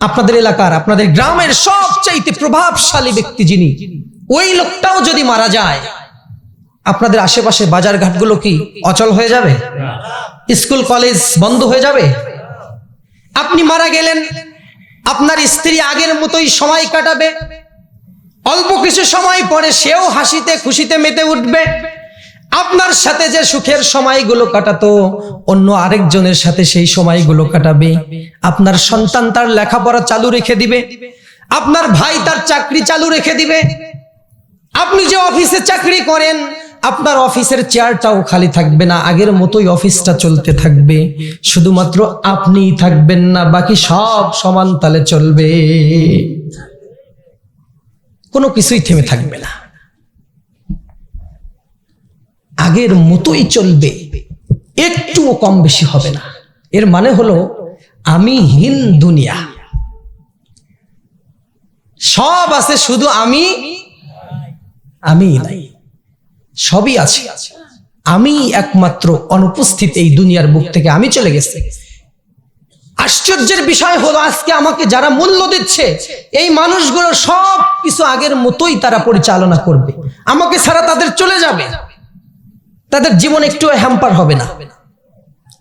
আপনাদের এলাকার, আপনাদের গ্রামের সবচাইতে প্রভাবশালী ব্যক্তি যিনি, ওই লোকটাও যদি মারা যায়, আপনাদের আশেপাশে বাজার ঘাটগুলো কি অচল হয়ে যাবে? স্কুল, কলেজ বন্ধ হয়ে যাবে? আপনি মারা গেলেন, আপনার স্ত্রী আগের মতোই সময় কাটাবে, অল্প কিছু সময় পরে সেও হাসিতে, খুশিতে মেতে উঠবে। আপনার সাথে যে সুখের সময়গুলো কাটাতো, অন্য আরেকজনের সাথে সেই সময়গুলো কাটাবে। আপনার সন্তান তার লেখাপড়া চালু রেখে দিবে। আপনার ভাই তার চাকরি চালু রেখে দিবে। আপনি যে অফিসে চাকরি করেন, আপনার অফিসের চেয়ারটাও খালি থাকবে না, আগের মতোই অফিসটা চলতে থাকবে। শুধুমাত্র আপনিই থাকবেন না, বাকি সব সমান তালে চলবে। কোনো কিছুই থেমে থাকবে না। আগের মতোই চলবে, একটুও কম বেশি হবে না। এর মানে হলো, আমি হীন দুনিয়া। সব আছে শুধু আমি আমি নাই। সবই আছে। আমি একমাত্র অনুপস্থিত এই দুনিয়ার বুক থেকে আমি চলে গেছি। আশ্চর্যের বিষয় হলো, আজকে আমাকে যারা মূল্য দিচ্ছে, এই মানুষগুলো সব কিছু আগের মতোই তারা পরিচালনা করবে। আমাকে ছাড়া তাদের চলে যাবে। তাদের জীবন একটু হ্যাম্পার হবে না।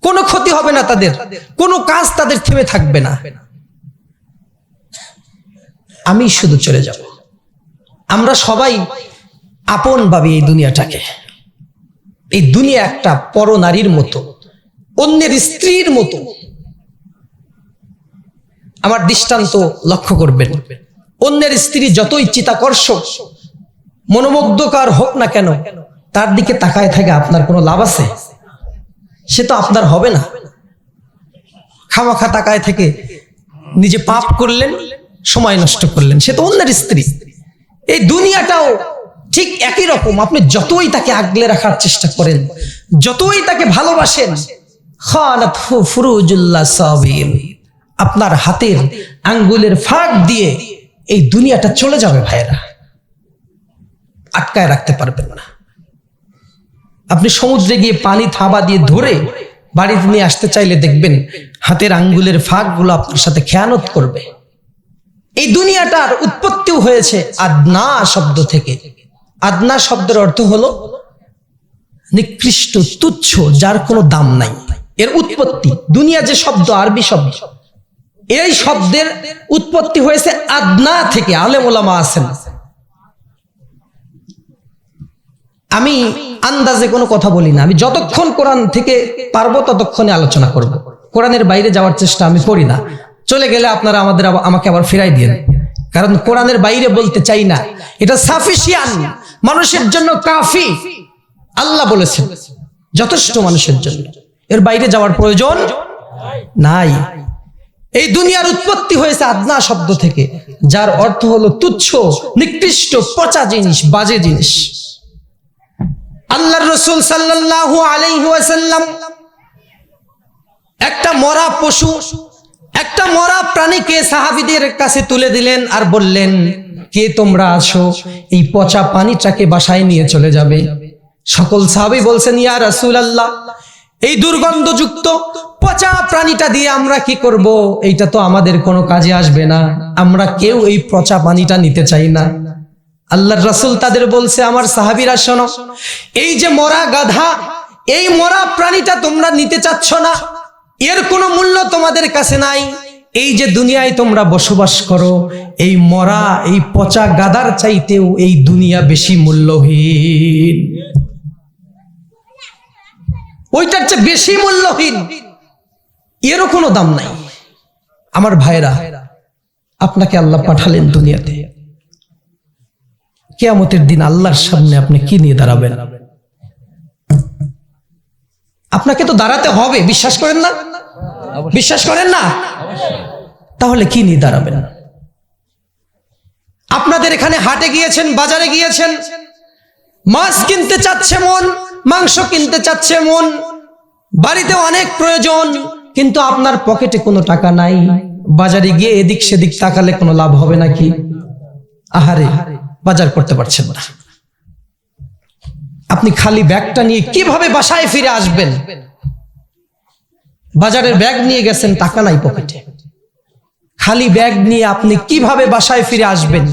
কোনো ক্ষতি হবে না তাদের। কোনো কাজ তাদের থেমে থাকবে না। আমি শুধু চলে যাব। আমরা সবাই আপন ভাবি এই দুনিয়াটাকে। এই দুনিয়া একটা পরনারীর মতো, অন্যের স্ত্রীর মতো। আমার দৃষ্টান্ত লক্ষ্য করবেন। অন্যের স্ত্রী যতই চিতাকর্ষক, মনোমুগ্ধকার হোক না কেন তার দিকে তাকায় থাকে, আপনার কোনো লাভ আছে? সে তো আপনার হবে না। খামাখা তাকায় থেকে নিজে পাপ করলেন, সময় নষ্ট করলেন। সে তো অন্যের স্ত্রী। এই দুনিয়াটাও ঠিক একই রকম। আপনি যতই তাকে আগলে রাখার চেষ্টা করেন, যতই তাকে ভালোবাসেন আপনার হাতের আঙ্গুলের ফাঁক দিয়ে এই দুনিয়াটা চলে যাবে ভাইরা আটকায় রাখতে পারবেন না। আপনি সমুদ্রে গিয়ে পানি থাবা দিয়ে ধরে বাড়িতে নিয়ে আসতে চাইলে দেখবেন হাতের আঙ্গুলের ফাঁকগুলো আপনার সাথে খেয়ানত করবে। এই দুনিয়াটার উৎপত্তিও হয়েছে আদনা শব্দ থেকে। আদনা শব্দের অর্থ হলো নিকৃষ্ট তুচ্ছ, যার কোনো দাম নাই। এর উৎপত্তি, দুনিয়া যে শব্দ, আরবি শব্দ। এই শব্দের উৎপত্তি হয়েছে আদনা থেকে, আলেম ওলামা আছেন। আমি আন্দাজে কোনো কথা বলি না। আমি যতক্ষণ কোরআন থেকে পারব ততক্ষণে আলোচনা করব। কোরআনের বাইরে যাওয়ার চেষ্টা আমি করি না। চলে গেলে আপনারা আমাদের আমাকে আবার ফেরাই দিন কারণ কোরআনের বাইরে বলতে চাই না। এটা সাফিসিয়ান মানুষের জন্য কাফি। আল্লাহ বলেছেন, যথেষ্ট মানুষের জন্য। এর বাইরে যাওয়ার প্রয়োজন নাই। এই দুনিয়ার উৎপত্তি হয়েছে আদনা শব্দ থেকে, যার অর্থ হলো তুচ্ছ, নিকৃষ্ট, পচা জিনিস, বাজে জিনিস। আল্লাহর রসুল সাল্লাল্লাহু আলাইহি ওয়াসাল্লাম একটা মরা পশু, একটা মরা প্রাণীকে সাহাবীদের কাছে তুলে দিলেন আর বললেন, কে তোমরা আছো? এই পচা পানিটাকে বাসায় নিয়ে চলে যাবে। সকল সাহাবী বলছেন, ইয়া রাসূলুল্লাহ, এই দুর্গন্ধযুক্ত পচা প্রাণীটা দিয়ে আমরা কি করব? এইটা তো আমাদের কোনো কাজে আসবে না। আমরা কেউ এই পচা পানিটা নিতে চাই না। আল্লাহর রাসূল তাদের বলছে, আমার সাহাবীরা শোনো, এই যে মরা গাধা, এই মরা প্রাণীটা তোমরা নিতে চাচ্ছ না। এর কোনো মূল্য তোমাদের কাছে নাই। এই যে দুনিয়ায় তোমরা বসবাস করো, এই মরা, এই পচা গাদার চাইতেও এই দুনিয়া বেশি মূল্যহীন। ওইটার চেয়ে বেশি মূল্যহীন। এরও কোনো দাম নাই। আমার ভাইরা আপনাকে আল্লাহ পাঠালেন দুনিয়াতে। কেয়ামতের দিন আল্লাহর সামনে আপনি কি নিয়ে দাঁড়াবেন? আপনাকে তো দাঁড়াতে হবে, বিশ্বাস করেন না? বিশ্বাস করেন না? তাহলে কি নিয়ে দাঁড়াবেন? আপনাদের এখানে হাটে গিয়েছেন, বাজারে গিয়েছেন, মাছ কিনতে চাচ্ছে মন, মাংস কিনতে চাচ্ছে মন, বাড়িতে অনেক প্রয়োজন, কিন্তু আপনার পকেটে কোনো টাকা নাই, বাজারে গিয়ে এদিক সেদিক তাকালে কোনো লাভ হবে নাকি? আহারে বাজার করতে পারছেন না। আপনি খালি ব্যাগটা নিয়ে কীভাবে বাসায় ফিরে আসবেন? বাজারের ব্যাগ নিয়ে গেছেন, টাকা নাই পকেটে। খালি ব্যাগ নিয়ে আপনি কীভাবে বাসায় ফিরে আসবেন?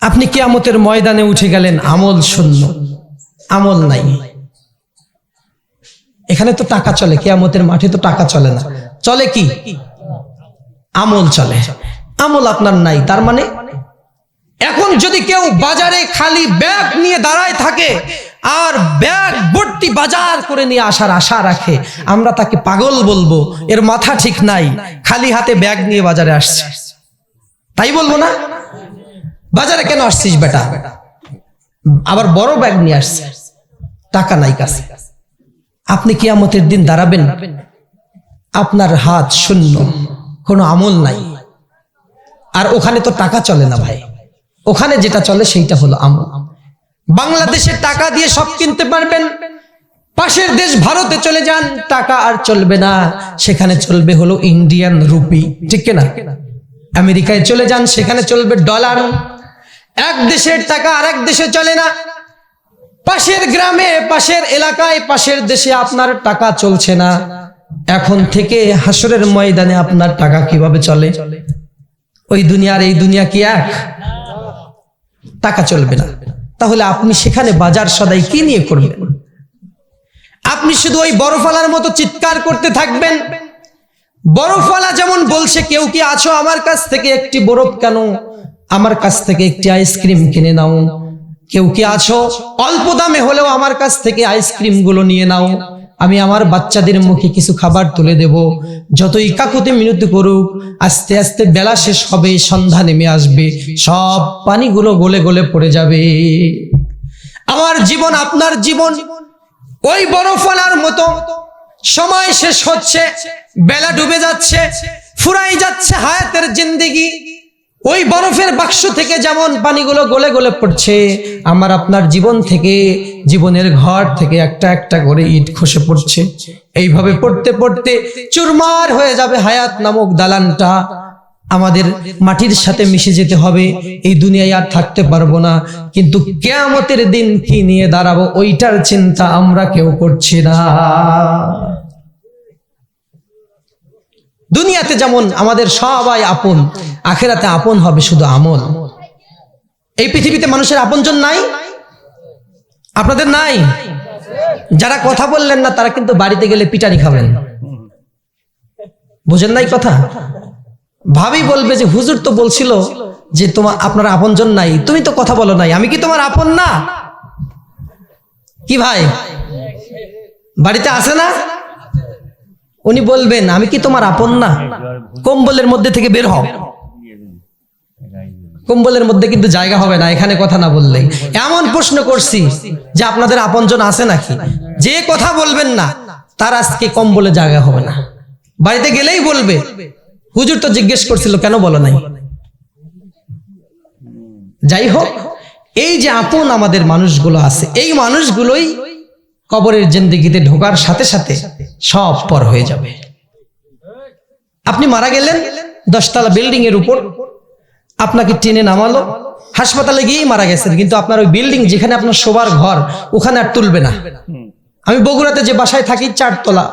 আপনি কিয়ামতের ময়দানে উঠে গেলেন, আমল শূন্য। আমল নাই। এখানে তো টাকা চলে, কিয়ামতের মাঠে তো টাকা চলে না। চলে কি? আমল চলে। আমল আপনার নাই, তার মানে এখন যদি কেউ বাজারে খালি ব্যাগ নিয়ে দাঁড়ায় থাকে আর ব্যাগ ভর্তি বাজার করে নিয়ে আসার আশা রাখে, আমরা তাকে পাগল বলব। এর মাথা ঠিক নাই, খালি হাতে ব্যাগ নিয়ে বাজারে আসছে। তাই বলব না? বাজারে কেন আসছিস বেটা? আবার বড় ব্যাগ নিয়ে আসছে। টাকা নাই কাছে। আপনি কিয়ামতের দিন দাঁড়াবেন, আপনার হাত শূন্য, কোনো আমল নাই। আর ওখানে তো টাকা চলে না ভাই। ওখানে যেটা চলে সেইটা হলো আমল। বাংলাদেশের টাকা দিয়ে সব কিনতে পারবেন। পাশের দেশ ভারতে চলে যান, টাকা আর চলবে না। সেখানে চলবে হলো ইন্ডিয়ান রুপি, ঠিক না আমেরিকায় চলে যান, সেখানে চলবে ডলার। এক দেশের টাকা আর এক দেশে চলে না। পাশের গ্রামে, পাশের এলাকায়, পাশের দেশে আপনার টাকা চলছে না। এখন থেকে হাসরের ময়দানে আপনার টাকা কীভাবে চলে? ওই দুনিয়ার এই দুনিয়া কি এক? টাকা চলবে না। তাহলে আপনি সেখানে বাজার সদাই কি নিয়ে করবেন? আপনি শুধু ওই বরফালার মতো চিৎকার করতে থাকবেন। বরফওয়ালা যেমন বলছে, কেউ কি আছো আমার কাছ থেকে একটি বরফ কেন? আমার কাছ থেকে একটি আইসক্রিম কিনে নাও। কেউ কি আছো? অল্প দামে হলেও আমার কাছ থেকে আইসক্রিমগুলো নিয়ে নাও। আমি আমার বাচ্চাদের মুখে কিছু খাবার তুলে দেব। যতই কাকুতে মিনতি করুক, আস্তে আস্তে বেলা শেষ হবে, সন্ধ্যা নেমে আসবে, সব পানিগুলো গলে গলে পড়ে যাবে। আমার জীবন, আপনার জীবন, ওই বরফওয়ালার মতো। সময় শেষ হচ্ছে, বেলা ডুবে যাচ্ছে, ফুরাই যাচ্ছে হায়াতের জিন্দিগি। ওই বরফের বাক্স থেকে যেমন পানিগুলো গলে গলে পড়ছে, আমার আপনার জীবন থেকে জীবনের ঘর থেকে একটা একটা করে ইট খসে পড়ছে। এইভাবে পড়তে পড়তে চুরমার হয়ে যাবে হায়াত নামক দালানটা। আমাদের মাটির সাথে মিশে যেতে হবে। এই দুনিয়ায় আর থাকতে পারব না। কিন্তু কেয়ামতের দিন কি নিয়ে দাঁড়াবো, ওইটার চিন্তা আমরা কেউ করছি না। দুনিয়াতে যেমন আমাদের সবাই আপন, আখেরাতে আপন হবে শুধু আমল। এই পৃথিবীতে মানুষের আপনজন নাই। আপনাদের নাই? যারা কথা বললেন না, তারা কিন্তু বাড়িতে গেলে পিটানি খাবেন। বুঝেন নাই কথা? ভাবি বলবে যে, হুজুর তো বলছিল যে, তোমার আপনার আপনজন নাই। তুমি তো কথা বলো নাই। আমি কি তোমার আপন না? কি ভাই? বাড়িতে আসে না? উনি বলবেন, আমি কি তোমার আপন না? কম্বলের মধ্যে থেকে বের হও। কম্বলের মধ্যে কিন্তু জায়গা হবে না, এখানে কথা না বললে এমন প্রশ্ন করছি যে আপনাদের আপনজন আছে নাকি? যে কথা বলবেন না, তার আজকে কম্বলে জায়গা হবে না। বাড়িতে গেলেই বলবে। হুজুর তো জিজ্ঞেস করছিল, কেন বলো নাই? যাই হোক, এই যে আপন আমাদের মানুষগুলো আছে, এই মানুষগুলোই কবরের জিন্দিগিতে ঢোকার সাথে সাথে সব পর হয়ে যাবে। আপনি মারা গেলেন, দশতলা বিল্ডিং এর উপর। আপনাকে টেনে নামালো। হাসপাতালে গিয়েই মারা গেছেন কিন্তু আপনার ওই বিল্ডিং যেখানে আপনার শোবার ঘর ওখানে আর তুলবে না। আমি বগুড়াতে যে বাসায় থাকি চারতলা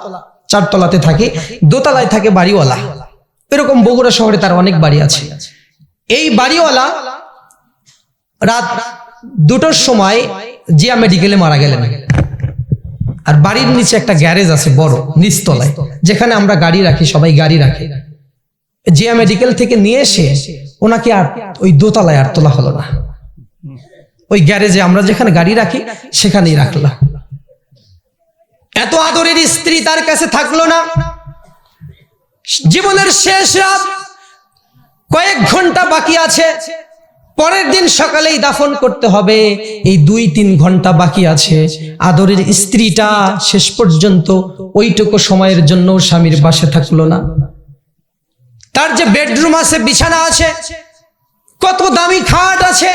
চারতলাতে থাকি দোতলায় থাকে বাড়িওয়ালা। এরকম বগুড়া শহরে তার অনেক বাড়ি আছে। এই বাড়িওয়ালা রাত দুটোর সময় জিয়া মেডিকেলে মারা গেলেন। আর বাড়ির নিচে একটা গ্যারেজ আছে বড় নিচতলায় যেখানে আমরা গাড়ি রাখি সবাই গাড়ি রাখি। জিয়া মেডিকেল থেকে নিয়ে এসে ওনাকে আর ওই দোতলায় আর তোলা হলো না। ওই গ্যারেজে আমরা যেখানে গাড়ি রাখি, সেখানেই রাখলাম এত আদরের স্ত্রী তার কাছে থাকল না। জীবনের শেষ রাত, কয়েক ঘণ্টা বাকি আছে। পরের দিন সকালেই দাফন করতে হবে। এই দুই তিন ঘণ্টা বাকি আছে। আদরের স্ত্রীটা শেষ পর্যন্ত ওইটুকু সময়ের জন্য স্বামীর বাসে থাকল না। তার যে বেডরুম আছে, বিছানা আছে, কত দামি খাট আছে,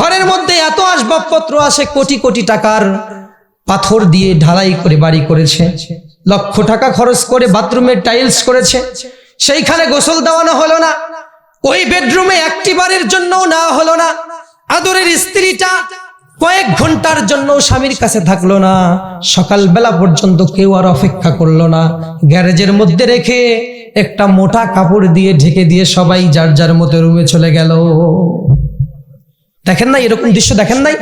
ঘরের মধ্যে এত আসবাবপত্র আছে, কোটি কোটি টাকার পাথর দিয়ে ঢালাই করে বাড়ি করেছে, লক্ষ টাকা খরচ করে বাথরুমের টাইলস করেছে, সেইখানে গোসল দেওয়ানো হলো না, ওই বেডরুমে একটি বারের জন্য না হলো না, আদরের স্ত্রীটা কয়েক ঘণ্টার জন্য স্বামীর কাছে থাকল না। সকালবেলা পর্যন্ত কেউ আর অপেক্ষা করল না। গ্যারেজের মধ্যে রেখে একটা মোটা কাপড় দিয়ে ঢেকে দিয়ে সবাই যার যার মতো রুমে চলে গেল। দেখেন নাই, এরকম দৃশ্য দেখেন নাই?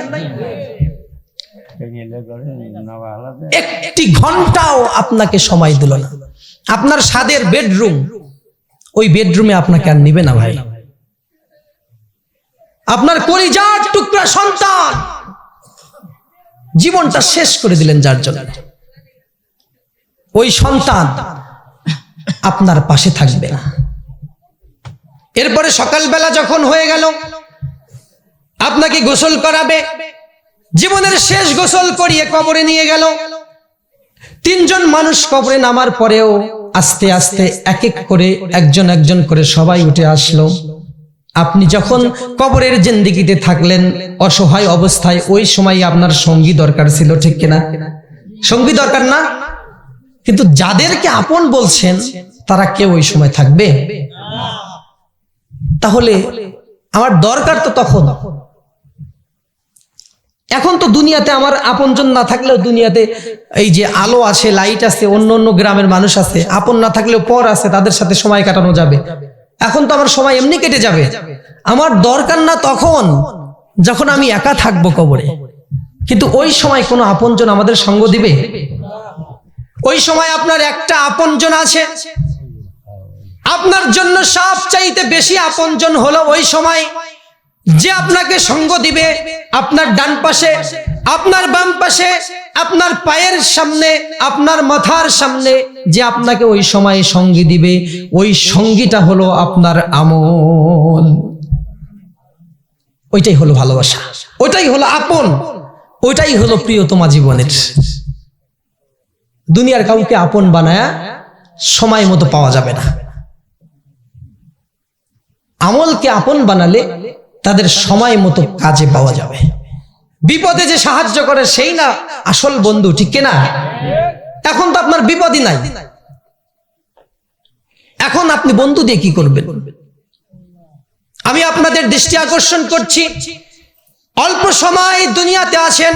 একটি ঘন্টাও আপনাকে সময় দিল না। আপনার স্বাদের বেডরুম, ওই বেডরুমে আপনাকে আর নিবে না ভাই। আপনার কলিজার টুকরা সন্তান। জীবনটা শেষ করে দিলেন যার জন্য। ওই সন্তান আপনার পাশে থাকবে। না এরপরে সকালবেলা যখন হয়ে গেল, আপনাকে গোসল করাবে। জীবনের শেষ গোসল করিয়ে কবরে নিয়ে গেল। তিনজন মানুষ কবরে নামার পরেও আস্তে আস্তে এক এক করে একজন একজন করে সবাই উঠে আসলো। আপনি যখন কবরের জিন্দিগিতে থাকলেন, অসহায় অবস্থায়, ওই সময় আপনার সঙ্গী দরকার ছিল, ঠিক কিনা? সঙ্গী দরকার না? কিন্তু যাদেরকে আপন বলছেন, তারা কেউ ওই সময় থাকবে? তাহলে আমার দরকার তো তখন। এখন তো দুনিয়াতে আমার আপনজন না থাকলেও দুনিয়াতে এই যে আলো আছে, লাইট আছে, অন্য অন্য গ্রামের মানুষ আছে, আপন না থাকলেও পর আছে, তাদের সাথে সময় কাটানো যাবে। এখন তো আমার সময় এমনি কেটে যাবে। আমার দরকার না তখন যখন আমি একা থাকব কবরে। কিন্তু ওই সময় কোনো আপনজন আমাদের সঙ্গ দিবে? ওই সময় আপনার একটা আপনজন আছে। আপনার জন্য সব চাইতে বেশি আপনজন হলো ওই সময় যে আপনাকে সঙ্গ দিবে। আপনার ডান পাশে আপনার বাম পাশে, আপনার পায়ের সামনে, আপনার মাথার সামনে যে আপনাকে ওই সময় সঙ্গী দিবে, ওই সঙ্গীটা হলো আপনার আমল। ওইটাই হলো ভালোবাসা। ওইটাই হলো আপন। ওইটাই হলো প্রিয়তমা জীবনের। দুনিয়ার কাউকে আপন বানায়া সময় মতো পাওয়া যাবে না। আমলকে আপন বানালে তাদের সময় মতো কাজে পাওয়া যাবে। বিপদে যে সাহায্য করে সেই না আসল বন্ধু, ঠিক কিনা? এখন তো আপনার বিপদই নাই। এখন আপনি বন্ধু দিয়ে কি করবেন? আমি আপনাদের দৃষ্টি আকর্ষণ করছি। অল্প সময় দুনিয়াতে আছেন,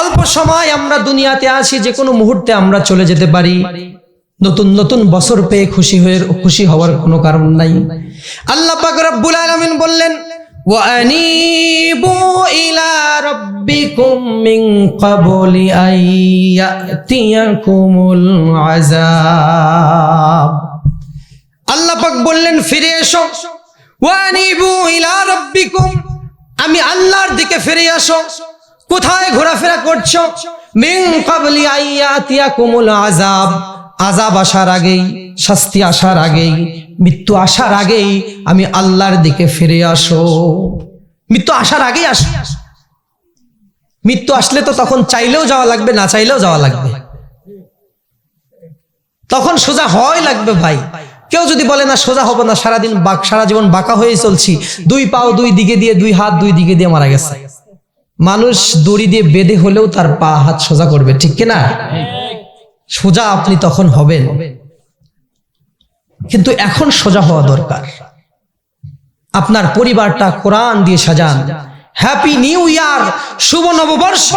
অল্প সময় আমরা দুনিয়াতে আছি, যে কোনো মুহূর্তে আমরা চলে যেতে পারি। নতুন নতুন বছর পেয়ে খুশি হয়ে, খুশি হওয়ার কোনো কারণ নাই। আল্লাহ পাক রব্বুল আলামিন বললেন وأنيبوا إلى ربكم من قبل أن يأتيكم العذاب আল্লাহ পাক বললেন ফিরে এসো ওয়ানিবু ইলা রাব্বিকুম আমি আল্লাহর দিকে ফিরে আসো কোথায় ঘোরাফেরা করছো মিন ক্বাবলি আইয়াতিয়াকুমুল আযাব আযাব আসার আগেই, শাস্তি আসার আগেই, মৃত্যু আসার আগেই আমি আল্লাহর দিকে ফিরে আসো। মৃত্যু আসার আগেই আসো। মৃত্যু আসলে তো তখন চাইলেও যাওয়া লাগবে, না চাইলেও যাওয়া লাগবে। তখন সোজা হয় লাগবে ভাই। কেউ যদি বলে, না, সোজা হব না, সারাদিন সারা জীবন বাঁকা হয়ে চলছি। দুই পাও দুই দিকে দিয়ে, দুই হাত দুই দিকে দিয়ে মারা গেছে। মানুষ দড়ি দিয়ে বেঁধে হলেও তার পা, হাত সোজা করবে, ঠিক কিনা? সোজা আপনি তখন হবেন। কিন্তু এখন সোজা হওয়া দরকার। আপনার পরিবারটা কোরআন দিয়ে সাজান। হ্যাপি নিউ ইয়ার শুভ নববর্ষ,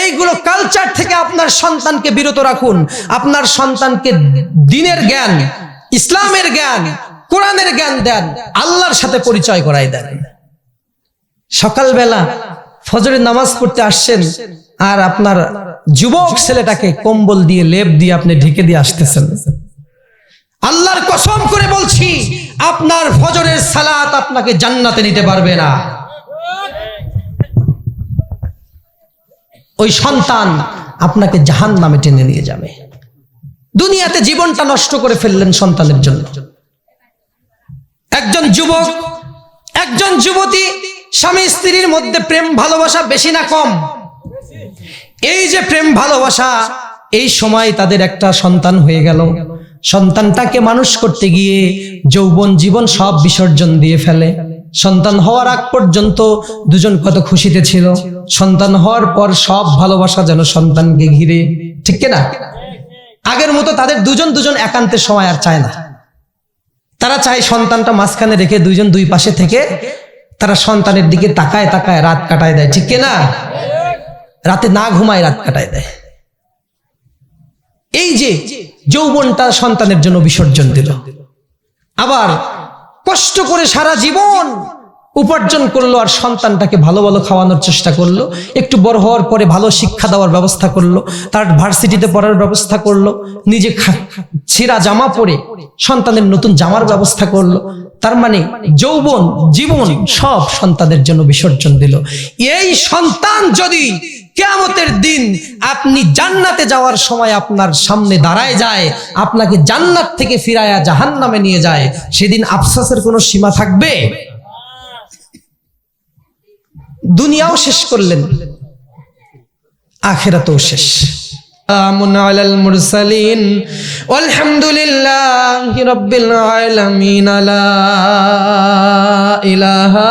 এইগুলো কালচার থেকে আপনার সন্তানকে বিরত রাখুন। আপনার সন্তানকে দিনের জ্ঞান, ইসলামের জ্ঞান, কোরআনের জ্ঞান দেন, আল্লাহর সাথে পরিচয় করাই দেন। সকালবেলা ফজরের নামাজ পড়তে আসছেন আর আপনার যুবক ছেলেটাকে কম্বল দিয়ে লেপ দিয়ে আপনি ঢেকে দিয়ে আসতেছেন। আল্লাহর কসম করে বলছি, আপনার ফজরের সালাত আপনাকে জান্নাতে নিতে পারবে না। ওই সন্তান আপনাকে জাহান নামে টেনে নিয়ে যাবে। দুনিয়াতে জীবনটা নষ্ট করে ফেললেন সন্তানের জন্য। একজন যুবক, একজন যুবতী, স্বামী স্ত্রীর মধ্যে প্রেম ভালোবাসা বেশি না কম। এই যে প্রেম ভালোবাসা, এই সময় তাদের একটা সন্তান হয়ে গেল। সন্তানটাকে মানুষ করতে গিয়ে যৌবন জীবন সব বিসর্জন দিয়ে ফেলে। সন্তান হওয়ার আগ পর্যন্ত দুজন কত খুশিতে ছিল। সন্তান হওয়ার পর সব ভালোবাসা যেন সন্তানকে ঘিরে। ঠিক না আগের মতো তাদের দুজন দুজন একান্তের সময় আর চায় না। তারা চায় সন্তানটা মাঝখানে রেখে দুইজন দুই পাশে থেকে তারা সন্তানের দিকে তাকায় তাকায় রাত কাটায় দেয়। ঠিক না রাতে না ঘুমায় রাত কাটায় দেয়। এই যে যৌবনটা সন্তানের জন্য বিসর্জন দিল। আবার কষ্ট করে সারা জীবন উপার্জন করল আর সন্তানটাকে ভালো ভালো খাওয়ানোর চেষ্টা করল, একটু বড় হওয়ার পরে ভালো শিক্ষা দেওয়ার ব্যবস্থা করল, তার ভার্সিটিতে পড়ার ব্যবস্থা করল, নিজে ছেঁড়া জামা পরে সন্তানের নতুন জামার ব্যবস্থা করল, তার মানে যৌবন, জীবন সব সন্তানের জন্য বিসর্জন দিল। এই সন্তান যদি কেয়ামতের দিন আপনি জান্নাতে যাওয়ার সময় আপনার সামনে দাঁড়ায় যায়, আপনাকে জান্নাত থেকে ফিরায়া জাহান্নামে নিয়ে যায়। সেদিন আফসাসের কোনো সীমা থাকবে? দুনিয়াও শেষ করলেন, আখেরাতেও শেষ। আলহামদুলিল্লাহি লা ইলাহা